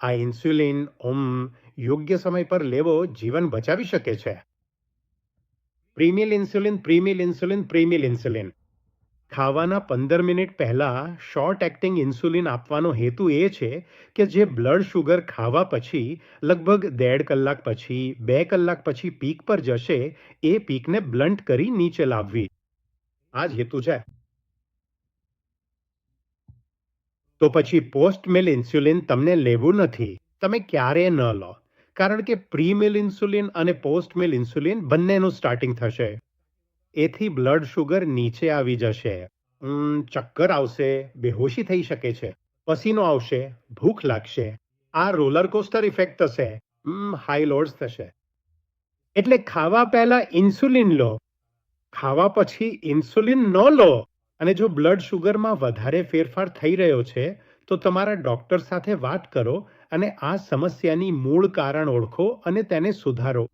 આ ઇન્સ્યુલિન ઓમ યોગ્ય સમય પર લેવો જીવન બચાવી શકે છે. Premeal insulin premeal insulin premeal insulin. ખાવાના પંદર મિનિટ પહેલાં શોર્ટ એક્ટિંગ ઇન્સ્યુલિન આપવાનો હેતુ એ છે કે જે બ્લડ શુગર ખાવા પછી, લગભગ દેઢ કલાક પછી, બે કલાક પછી પીક પર જશે, એ પીકને બ્લન્ટ કરી નીચે લાવવી. આ જ હેતુ છે. તો પછી પોસ્ટ મિલ ઇન્સ્યુલિન તમને લેવું નથી. તમે ક્યારેય ન લો. કારણ કે પ્રી મિલ ઇન્સ્યુલિન અને પોસ્ટ મિલ ઇન્સ્યુલિન બંનેનું સ્ટાર્ટિંગ થશે. એથી બ્લડ શુગર નીચે આવી જશે. ચક્કર આવશે, બેહોશી થઈ શકે છે. પસીનો આવશે, ભૂખ લાગશે. આ રોલર કોસ્ટર ઇફેક્ટ થશે. હાઈ લોડ્સ થશે. એટલે ખાવા પહેલા ઇન્સ્યુલિન લો. ખાવા પછી ઇન્સ્યુલિન ન લો. અને જો બ્લડ શુગરમાં વધારે ફેરફાર થઈ રહ્યો છે, તો તમારા ડૉક્ટર સાથે વાત કરો અને આ સમસ્યાની મૂળ કારણ ઓળખો અને તેને સુધારો.